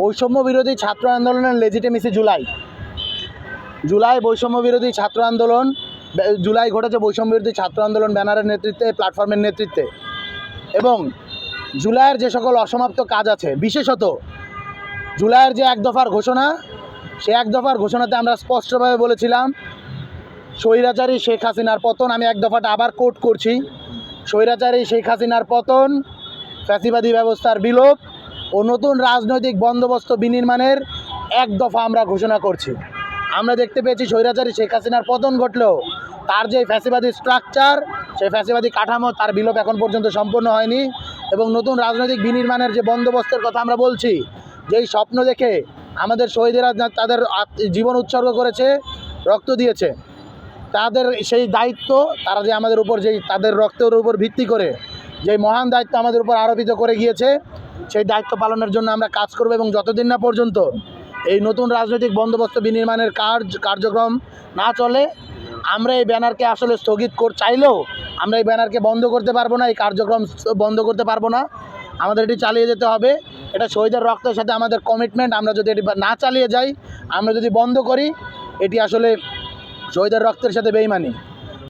বৈষম্য বিরোধী ছাত্র আন্দোলনের লেজিটেমেসি জুলাই। জুলাই বৈষম্য বিরোধী ছাত্র আন্দোলন জুলাই ঘটেছে বৈষম্য বিরোধী ছাত্র আন্দোলন ব্যানারের নেতৃত্বে প্ল্যাটফর্মের নেতৃত্বে। এবং জুলাইয়ের যে সকল অসমাপ্ত কাজ আছে, বিশেষত জুলাইয়ের যে এক দফার ঘোষণা, সে এক দফার ঘোষণাতে আমরা স্পষ্টভাবে বলেছিলাম, স্বৈরাচারী শেখ হাসিনার পতন, আমি এক দফাটা আবার কোট করছি, স্বৈরাচারী শেখ হাসিনার পতন, ফ্যাসিবাদী ব্যবস্থার বিলোপ ও নতুন রাজনৈতিক বন্দোবস্ত বিনির্মাণের এক দফা আমরা ঘোষণা করছি। আমরা দেখতে পেয়েছি স্বৈরাচারী শেখ হাসিনার পতন ঘটলেও তার যে ফ্যাসিবাদী স্ট্রাকচার সেই ফ্যাসিবাদী কাঠামো তার বিলোপ এখন পর্যন্ত সম্পূর্ণ হয়নি এবং নতুন রাজনৈতিক বিনির্মাণের যে বন্দোবস্তের কথা আমরা বলছি, যেই স্বপ্ন দেখে আমাদের শহীদেরা তাদের জীবন উৎসর্গ করেছে, রক্ত দিয়েছে। তাদের সেই দায়িত্ব, তারা যে আমাদের উপর যেই তাদের রক্তের উপর ভিত্তি করে, যেই মহান দায়িত্ব আমাদের উপর আরোপিত করে গিয়েছে সেই দায়িত্ব পালনের জন্য আমরা কাজ করব এবং যতদিন না পর্যন্ত এই নতুন রাজনৈতিক বন্দোবস্ত বিনির্মাণের কার্য, কার্যক্রম না চলে, আমরা এই ব্যানারকে আসলে স্থগিত কর, চাইলেও আমরা এই ব্যানারকে বন্ধ করতে পারব না, এই কার্যক্রম বন্ধ করতে পারব না। আমাদের এটি চালিয়ে যেতে হবে। এটা শহীদের রক্তের সাথে আমাদের কমিটমেন্ট আমরা যদি এটি না চালিয়ে যাই, আমরা যদি বন্ধ করি, এটি আসলে শহীদের রক্তের সাথে বেইমানি।